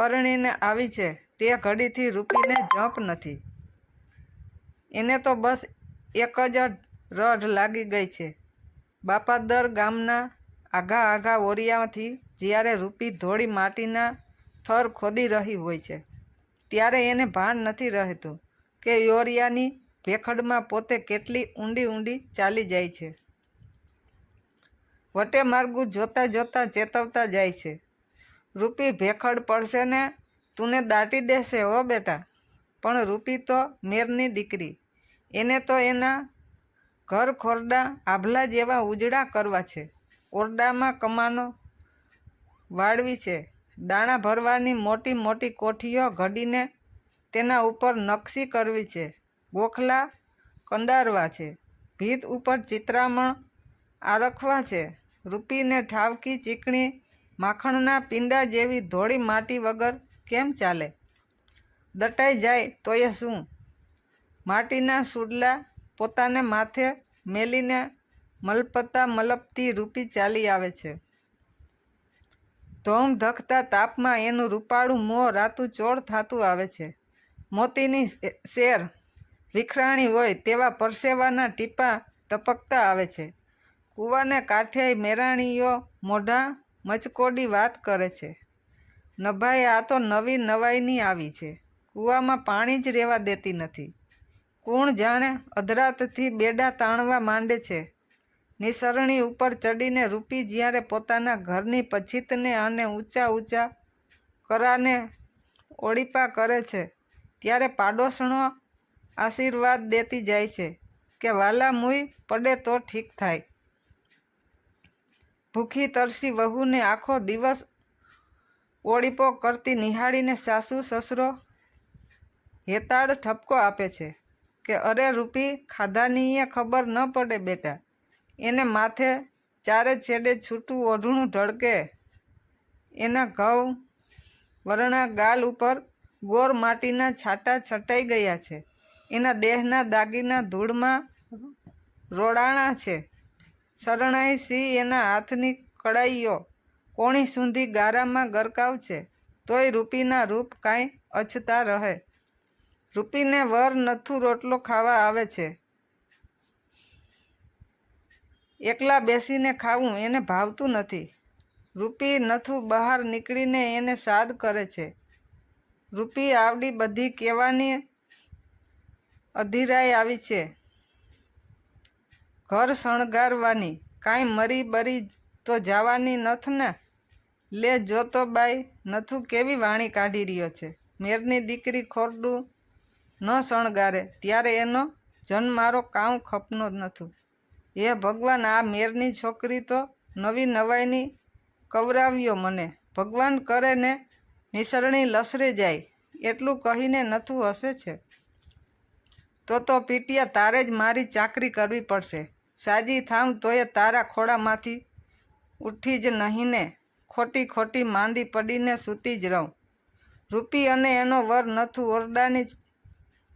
પરણીને આવી છે, તે ઘડીથી રૂપીને જંપ નથી. એને તો બસ એક જ રઢ લાગી ગઈ છે. બાપાદર ગામના આઘા આઘા ઓરિયાથી જ્યારે રૂપી ધોળી માટીના થર ખોદી રહી હોય છે, ત્યારે એને ભાન નથી રહેતું કે યોરિયાની ભેખડમાં પોતે કેટલી ઊંડી ઊંડી ચાલી જાય છે. વટે માર્ગું જોતા જોતા ચેતવતા જાય છે. રૂપી ભેખડ પડશે ને તુને દાટી દેશે હો બેટા. પણ રૂપી તો મેરની દીકરી. એને તો એના ઘર ખોરડા આભલા જેવા ઉજળા કરવા છે. ઓરડામાં કમાનો વાળવી છે. દાણા ભરવાની મોટી મોટી કોઠીઓ ઘડીને તેના ઉપર નકશી કરવી છે. ગોખલા કંડારવા છે. ભીત ઉપર ચિત્રામણ આરખવા છે. રૂપીને ઠાવકી ચીકણી માખણના પીંડા જેવી ધોળી માટી વગર કેમ ચાલે? દટાઈ જાય તો એ શું? માટીના સુડલા પોતાને માથે મેલીને મલપતા મલપતી રૂપી ચાલી આવે છે. ધોમ ધખતા તાપમાં એનું રૂપાળું મોં રાતું ચોળ થતું આવે છે. મોતીની શેર વિખરાણી હોય તેવા પરસેવાના ટીપા ટપકતા આવે છે. કૂવાને કાંઠે મેરાણીઓ મોઢા મચકોડી વાત કરે છે. નભાઈ, આ તો નવી નવાઈની આવી છે. કૂવામાં પાણી જ રહેવા દેતી નથી. કોણ જાણે અધરાતથી બેડા તાણવા માંડે છે. નિસરણી ઉપર ચડીને રૂપી જ્યારે પોતાના ઘરની પછીતને અને ઊંચા ઊંચા કરાને ઓળીપા કરે છે, ત્યારે પાડોશણો આશીર્વાદ દેતી જાય છે કે વાલા મુઈ પડે તો ઠીક થાય. ભૂખી તરસી વહુને આખો દિવસ ઓળીપો કરતી નિહાળીને સાસુ, સસરો હેતાળ ઠપકો આપે છે કે, અરે રૂપી ખાધાનીએ ખબર ન પડે બેટા. એને માથે ચારે છેડે છૂટું ઓઢણું ઢળકે. એના ઘઉં વરણા ગાલ ઉપર ગોર માટીના છાંટા છટાઈ ગયા છે. એના દેહના દાગીના ધૂળમાં રોડાણા છે. શરણાઈ સિંહ એના હાથની કડાઈઓ કોણી સુધી ગારામાં ગરકાવ છે તોય રૂપીના રૂપ કાંઈ અછતા રહે. રૂપીને વર નથું રોટલો ખાવા આવે છે. એકલા બેસીને ખાવું એને ભાવતું નથી. રૂપી નથું બહાર નીકળીને એને સાદ કરે છે. રૂપી આવડી બધી કહેવાની અધીરાઈ આવી છે. ઘર શણગારવાની. કાંઈ મરી બરી તો જવાની નથ ને? લે જો તો બાઈ, નથું કેવી વાણી કાઢી રહ્યો છે? મેરની દીકરી ખોરડું ન શણગારે, ત્યારે એનો જન્મારો કાઉ ખપનો જ નથું. હે ભગવાન, આ મેરની છોકરી તો નવી નવાઈની કવરાવ્યો મને. ભગવાન કરે ને નિસરણી લસરે જાય, એટલું કહીને નથું હસે છે. તો તો પીટિયા તારે જ મારી ચાકરી કરવી પડશે. સાજી થામ તોય તારા ખોળામાંથી ઉઠી જ નહીં ને ખોટી ખોટી માંદી પડીને સૂતી જ રહું. રૂપી અને એનો વર નથું ઓરડાની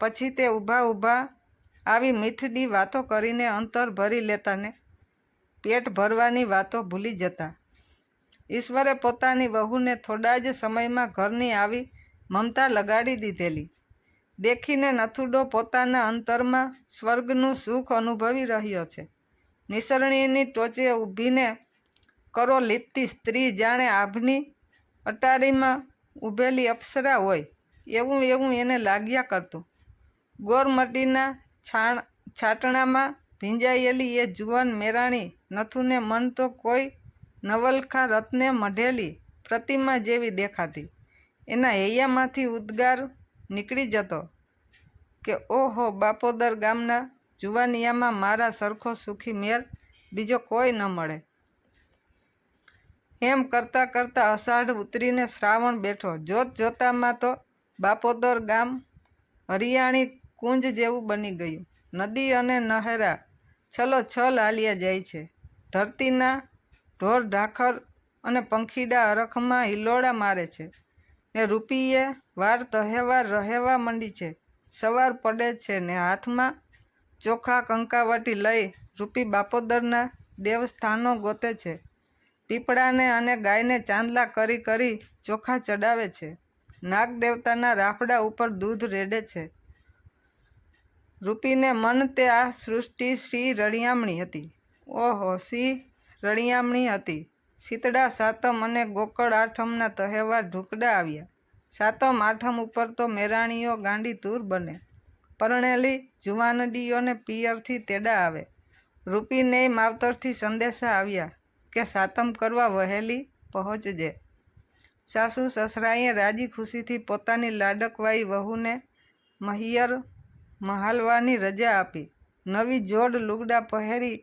પછી તે ઊભા ઊભા આવી મીઠડી વાતો કરીને અંતર ભરી લેતા ને પેટ ભરવાની વાતો ભૂલી જતા. ઈશ્વરે પોતાની વહુને થોડા જ સમયમાં ઘરની આવી મમતા લગાડી દીધેલી. દેખીને નથુડો પોતાના અંતરમાં સ્વર્ગનું સુખ અનુભવી રહ્યો છે. નિસરણીની ટોચે ઊભીને કરો લીપતી સ્ત્રી જાણે આભની અટારીમાં ઊભેલી અપ્સરા હોય, એવું એવું એને લાગ્યા કરતું. ગોરમટીના છાણ, છાટણામાં ભીંજાયેલી એ જુવાન મેરાણી નથુને મન તો કોઈ નવલખા રત્ને મઢેલી પ્રતિમા જેવી દેખાતી. એના હૈયામાંથી ઉદ્ગાર નીકળી જતો. કે ઓહો, બાપોદર ગામના જુવાનિયામાં મારા સરખો સુખી મેર બીજો કોઈ ન મળે. એમ કરતાં કરતાં અષાઢ ઉતરીને શ્રાવણ બેઠો. જોત જોતામાં તો બાપોદર ગામ હરિયાણી કુંજ જેવું બની ગયું. નદી અને નહેરા છલો છલ હાલ્યા જાય છે. ધરતીના ઢોર ઢાખર અને પંખીડા અરખમાં હિલોડા મારે છે. ને રૂપીએ વાર તહેવાર રહેવા માંડી છે. સવાર પડે છે ને હાથમાં ચોખા કંકાવટી લઈ રૂપી બાપોદરના દેવસ્થાનો ગોતે છે. પીપળાને અને ગાયને ચાંદલા કરી કરી ચોખા ચડાવે છે. નાગ દેવતાના રાફડા ઉપર દૂધ રેડે છે. રૂપીને મન તે આ સૃષ્ટિ શ્રી રળિયામણી હતી. ઓહો શ્રી રળિયામણી હતી. શીતળા સાતમ અને ગોકળ આઠમના તહેવાર ઢુકડા આવ્યા. સાતમ, આઠમ ઉપર તો મેરાણીઓ ગાંડી તૂર બને. પરણેલી જુવાનડીઓને પિયરથી તેડા આવે. રૂપીને માવતરથી સંદેશા આવ્યા કે સાતમ કરવા વહેલી પહોંચજે. સાસુ સસરાએ રાજી ખુશીથી પોતાની લાડકવાઈ વહુને મહિયર મહાલવાની રજા આપી. નવી જોડ લુગડા પહેરી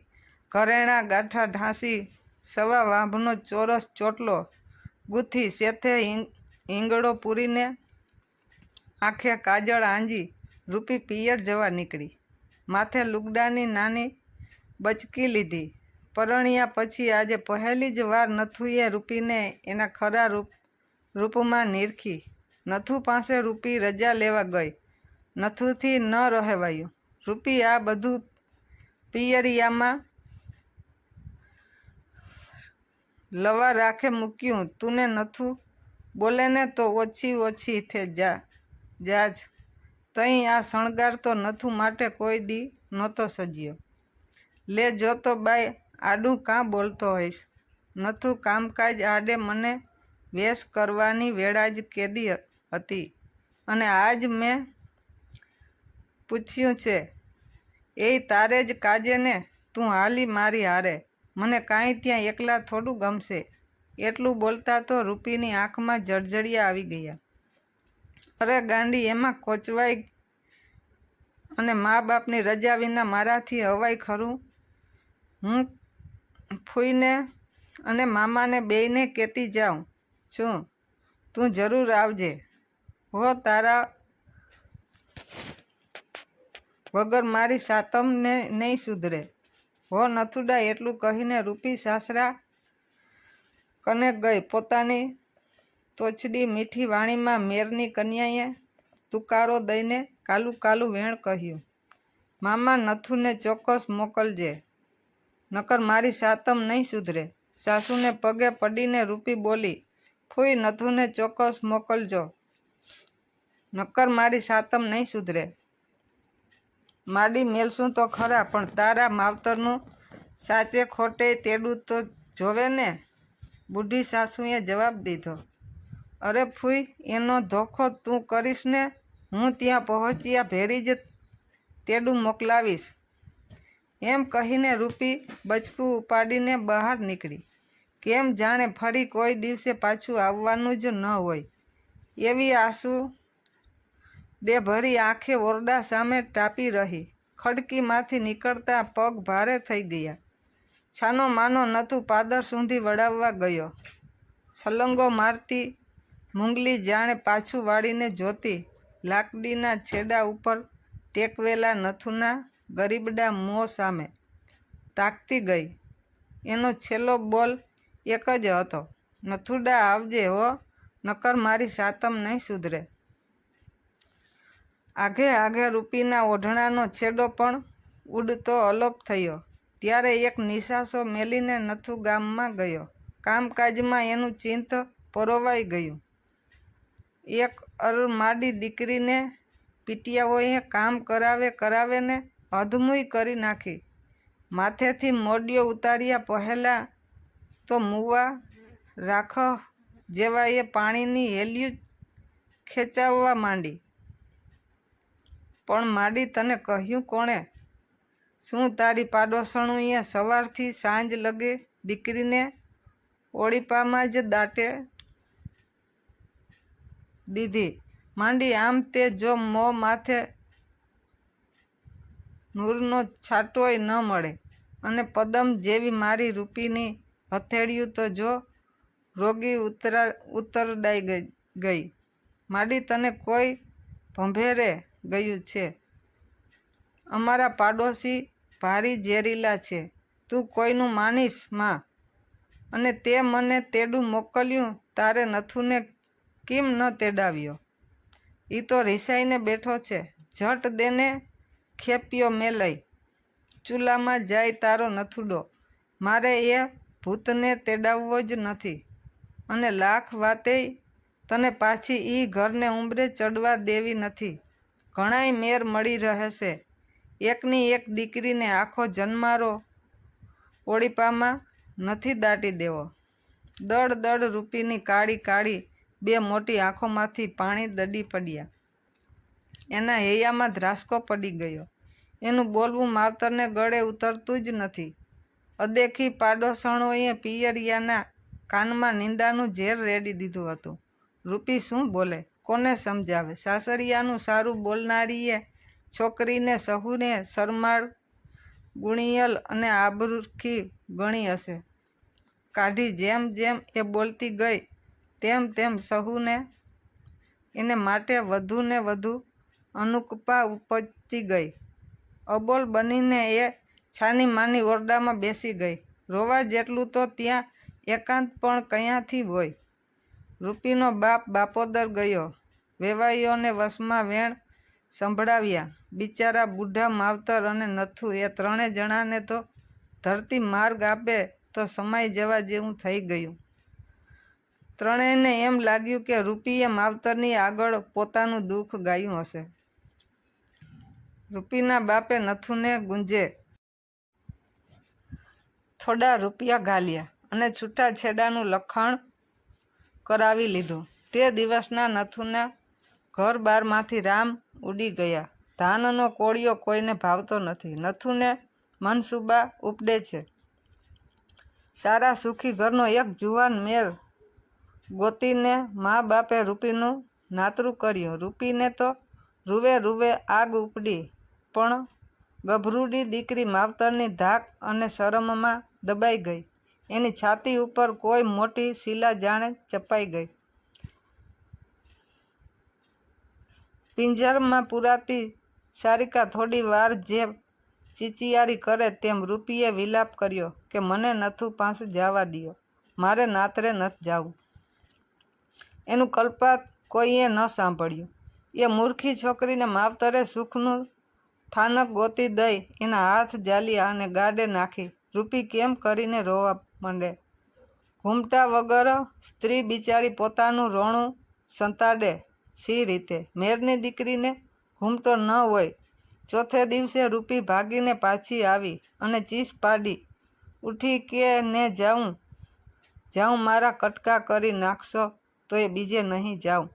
ઘરેણાં ગાંઠા ઢાંસી, સવા વાંભનો ચોરસ ચોટલો ગૂંથી શેથે હિંગડો પૂરીને આંખે કાજળ આંજી રૂપી પિયર જવા નીકળી. માથે લુગડાની નાની બચકી લીધી. પરણ્યા પછી આજે પહેલી જ વાર નથુએ રૂપીને એના ખરા રૂપ, રૂપમાં નીરખી. નથુ પાસે રૂપી રજા લેવા ગઈ. નથુથી ન રહેવાયું. રૂપી આ બધું પિયરિયામાં લવા રાખે મૂક્યું. તુને નથુ બોલે ને તો ઓછી ઓછી થે જા, જાજ. તઈ આ શણગાર તો નથું માટે કોઈ દી નહોતો સજ્યો. લે જો તો બાઈ, આડું કાં બોલતો હોઈશ? નથું કામકાજ આડે મને વેશ કરવાની વેળા જ કેદી હતી. અને આજ મેં પૂછ્યું છે, એ તારે જ કાજે ને તું હાલી મારી હારે. મને કાંઈ ત્યાં એકલા થોડું ગમશે. એટલું બોલતા તો રૂપીની આંખમાં જળજળિયા આવી ગયા. અરે ગાંડી, એમાં કોચવાઈ અને મા બાપની રજા વિના મારાથી હવાય ખરું? હું ફૂઈને અને મામાને બેયને કહેતી જાઉં. છું તું જરૂર આવજે. હો તારા વગર મારી સાતમને નહીં સુધરે. હો નથુડા, એટલું કહીને રૂપી સાસરા કને ગઈ. પોતાની તોછડી મીઠી વાણીમાં મેરની કન્યાએ તુકારો દઈને કાલું કાલું વેણ કહ્યું, મામા નથુને ચોક્કસ મોકલજે, નકર મારી સાતમ નહીં સુધરે. સાસુને પગે પડીને રૂપી બોલી, ફૂઈ નથુને ચોક્કસ મોકલજો, નકર મારી સાતમ નહીં સુધરે. માડી મેલશું તો ખરા, પણ તારા માવતરનું સાચે ખોટે તેડું તો જોવે ને? બુઢી સાસુએ જવાબ દીધો, અરે ફૂઈ, એનો ધોખો તું કરીશ ને? હું ત્યાં પહોંચ્યા ભેરી જ તેડું મોકલાવીશ. એમ કહીને રૂપી બચકું ઉપાડીને બહાર નીકળી. કેમ જાણે ફરી કોઈ દિવસે પાછું આવવાનું જ ન હોય. એવી આંસુ બે ભરી આંખે ઓરડા સામે ટાપી રહી. ખડકીમાંથી નીકળતા પગ ભારે થઈ ગયા. છાનો માનો નતું પાદર સુધી વળાવવા ગયો. છલંગો મારતી મૂંગલી જાણે પાછું વાળીને જોતી. લાકડીના છેડા ઉપર ટેકવેલા નથુના ગરીબડા મોં સામે તાકતી ગઈ. એનો છેલ્લો બોલ એક જ હતો, નથુડા આવજે હો, નકર મારી સાતમ નહીં સુધરે. આઘે આઘે રૂપીના ઓઢણાનો છેડો પણ ઉડતો અલોપ થયો. ત્યારે એક નિશાસો મેલીને નથુ ગામમાં ગયો. કામકાજમાં એનું ચિંત પરોવાઈ ગયું. એક અરમાડી દીકરીને પીટિયાઓએ કામ કરાવે કરાવે ને અધમુઈ કરી નાખી. માથેથી મોડિયો ઉતાર્યા પહેલાં તો મુવા રાખ જેવા એ પાણીની હેલ્યું ખેંચાવવા માંડી. પણ માડી તને કહ્યું કોણે? શું તારી પાડોશણુએ સવારથી સાંજ લગે? દીકરીને ઓળીપામાં જ દાટે દીધી. માંડી, આમ તે જો મો માથે નૂરનો છાંટોય ન મળે અને પદમ જેવી મારી રૂપીની હથેળિયું તો જો રોગી ઉતરા, ઉતરડાઈ ગઈ. માડી, તને કોઈ ભંભેરે ગયું છે? અમારા પાડોશી ભારી ઝેરીલા છે. તું કોઈનું માનીશ, માં? અને તે મને તેડું મોકલ્યું, તારે નથુને કેમ ન તેડાવ્યો? એ તો રિસાઈને બેઠો છે. ઝટ દેને ખેપ્યો મેલઈ. ચૂલામાં જાય તારો નથુડો. મારે એ ભૂતને તેડાવવો જ નથી. અને લાખ વાતે તને પાછી એ ઘરને ઉંબરે ચડવા દેવી નથી. ઘણાય મેર મળી રહેશે. એકની એક દીકરીને આખો જન્મારો ઓળીપામાં નથી દાટી દેવો. દળ દળ રૂપીની કાળી કાળી બે મોટી આંખોમાંથી પાણી દડી પડ્યા. એના હૈયામાં ધ્રાસકો પડી ગયો. એનું બોલવું માવતરને ગળે ઉતરતું જ નથી. અદેખી પાડોસણોએ પિયરિયાના કાનમાં નિંદાનું ઝેર રેડી દીધું હતું. રૂપી શું બોલે? કોને સમજાવે? સાસરિયાનું સારું બોલનારીએ છોકરીને સહુને શરમાળ, ગુણિયલ અને આબરૂખી ગણી હશે. કાઢી જેમ જેમ એ બોલતી ગઈ, તેમ તેમ સહુને એને માટે વધુ ને વધુ અનુકૂપા ઉપજતી ગઈ. અબોલ બનીને એ છાની માની ઓરડામાં બેસી ગઈ. રોવા જેટલું તો ત્યાં એકાંત પણ ક્યાંથી હોય? રૂપીનો બાપ બાપોદર ગયો. વેવાઈઓને વશમાં વેણ સંભળાવ્યા. બિચારા બુઢા માવતર અને નથુ, એ ત્રણે જણાને તો ધરતી માર્ગ આપે તો સમાઈ જવા જેવું થઈ ગયું. ત્રણેયને એમ લાગ્યું કે રૂપીએ માવતરની આગળ પોતાનું દુઃખ ગાયું હશે. રૂપીના બાપે નથુને ગુંજે. થોડા રૂપિયા ગાલ્યા અને છૂટાછેડાનું લખાણ કરાવી લીધું. તે દિવસના નથુના ઘર બારમાંથી રામ ઉડી ગયા. ધાનનો કોળિયો કોઈને ભાવતો નથી. નથુને મનસુબા ઉપડે છે. સારા સુખી ઘરનો એક જુવાન મેર ગોતીને મા બાપે રૂપીનું નાતરું કર્યું. રૂપીને તો રૂવે રૂવે આગ ઉપડી, પણ ગભરૂડી દીકરી માવતરની ધાક અને શરમમાં દબાઈ ગઈ. એની છાતી ઉપર કોઈ મોટી શિલા જાણે ચપાઈ ગઈ. પિંજરમાં પુરાતી સારિકા થોડી વાર જે ચીચિયારી કરે તેમ રૂપીએ વિલાપ કર્યો કે મને નથુ પાસે જવા દ્યો. મારે નાતરે નથી જાવું. એનું કલ્પાત કોઈએ ન સાંભળ્યું. એ મૂર્ખી છોકરીને માવતરે સુખનું થાનક ગોતી દઈ એના હાથ જાલ્યા અને ગાડે નાખી. રૂપી કેમ કરીને રોવા માંડે? ઘૂમટા વગર સ્ત્રી બિચારી પોતાનું રોણું સંતાડે. સી રીતે? મેરની દીકરીને ઘૂમટો ન હોય. ચોથે દિવસે રૂપી ભાગીને પાછી આવી અને ચીસ પાડી. ઉઠી કે ને જાઉં? જાઉં મારા કટકા કરી નાખશો તો એ બીજે નહીં જાઉં.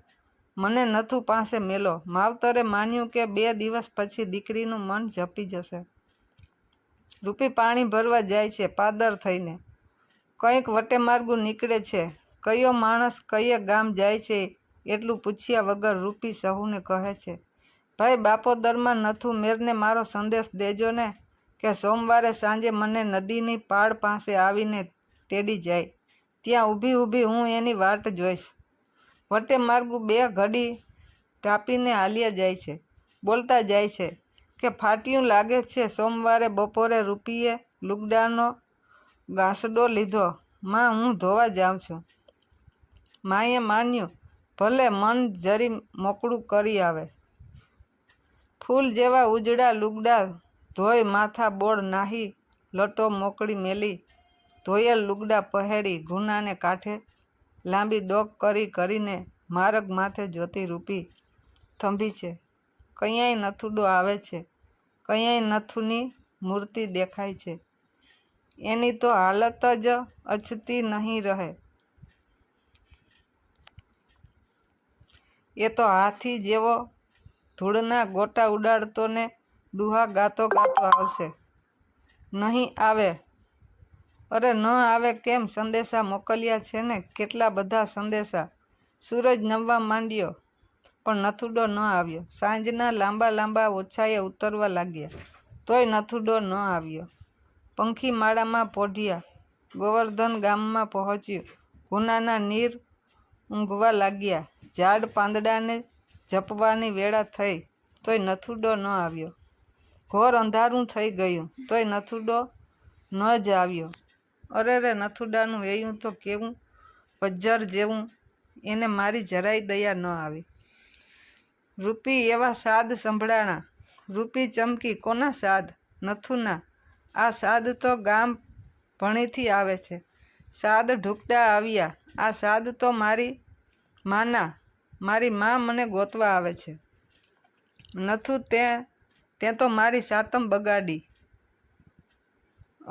મને નથું પાસે મેલો. માવતરે માન્યું કે બે દિવસ પછી દીકરીનું મન જપી જશે. રૂપી પાણી ભરવા જાય છે, પાદર થઈને. કંઈક વટે માર્ગું નીકળે છે. કયો માણસ કયે ગામ જાય છે એટલું પૂછ્યા વગર રૂપી સહુને કહે છે, ભાઈ બાપોદરમાં નથું મેરને મારો સંદેશ દેજો ને કે સોમવારે સાંજે મને નદીની પાળ પાસે આવીને તેડી જાય. ત્યાં ઊભી ઊભી હું એની વાટ જોઈશ. વટે માર્ગું બે ઘડી ટાપીને હાલ્યા જાય છે. બોલતા જાય છે કે ફાટ્યું લાગે છે સોમવારે બપોરે રૂપીએ લુગડાનો ગાંસડો લીધો. માં, હું ધોવા જાઉં છું. માએ માન્યું ભલે મન જરી મોકળું કરી આવે. ફૂલ જેવા ઉજડા લુગડા ધોઈ માથા બોળ નાહી લટો મોકળી મેલી. ધોયેલ લુગડા પહેરી ગુનાને કાંઠે લાંબી ડોક કરી કરીને માર્ગ માથે જોતી રૂપી થંભી છે. કયાંય નથુડો આવે છે. કયાંય નથુની મૂર્તિ દેખાય છે. એની તો હાલત જ અછતી નહીં રહે. એ તો હાથી જેવો ધૂળના ગોટા ઉડાડતો ને દુહા ગાતો ગાતો આવશે. નહીં આવે. અરે ન આવે કેમ સંદેશા મોકલ્યા છે ને? કેટલા બધા સંદેશા. સૂરજ નમવા માંડ્યો, પણ નથુડો ન આવ્યો. સાંજના લાંબા લાંબા ઓછાએ ઉતરવા લાગ્યા, તોય નથુડો ન આવ્યો. પંખી માળામાં પોઢિયા, ગોવર્ધન ગામમાં પહોંચ્યું. ગુનાના નીર ઊંઘવા લાગ્યા. ઝાડ પાંદડાને જપવાની વેળા થઈ તોય નથુડો ન આવ્યો. ઘોર અંધારું થઈ ગયું તોય નથુડો ન જ આવ્યો. અરે રે, નથુડાનું વેયું તો કેવું? પજ્જર જેવું. એને મારી જરાય દયા ન આવી. રૂપી એવા સાદ સંભળાણા. રૂપી ચમકી કોના સાદ? નથુના. આ સાદ તો ગામ ભણીથી આવે છે. સાદ ઢૂકડા આવ્યા. આ સાદ તો મારી માના મારી મા મને ગોતવા આવે છે. નથું તે તે તો મારી સાતમ બગાડી.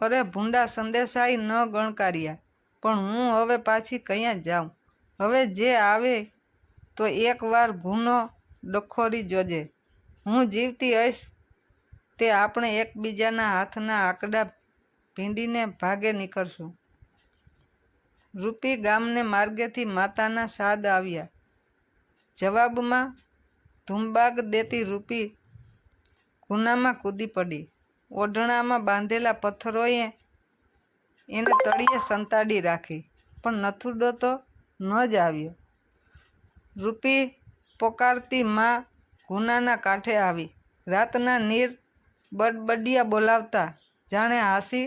અરે ભૂંડા સંદેશાઈ ન ગણકાર્યા, પણ હું હવે પાછી ક્યાં જાઉં? હવે જે આવે તો એકવાર ગુનો ડખોરી જોજે. હું જીવતી હઈશ તે આપણે એકબીજાના હાથના આંકડા ભીંડીને ભાગે નીકળશું. રૂપી ગામને માર્ગેથી માતાના સાદ આવ્યા. જવાબમાં ધૂમબાગ દેતી રૂપી ગુનામાં કૂદી પડી. ઓઢણામાં બાંધેલા પથ્થરોએ એને તળીએ સંતાડી રાખી, પણ નથુડો તો ન જ આવ્યો. રૂપી પોકારતી માં ગુનાના કાંઠે આવી. રાતના નીર બડબડિયા બોલાવતા જાણે હાસી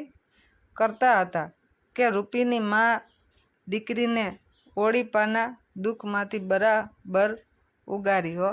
કરતા હતા કે રૂપીની મા દીકરીને ઓળીપાના દુઃખમાંથી બરાબર ઉગારી હો.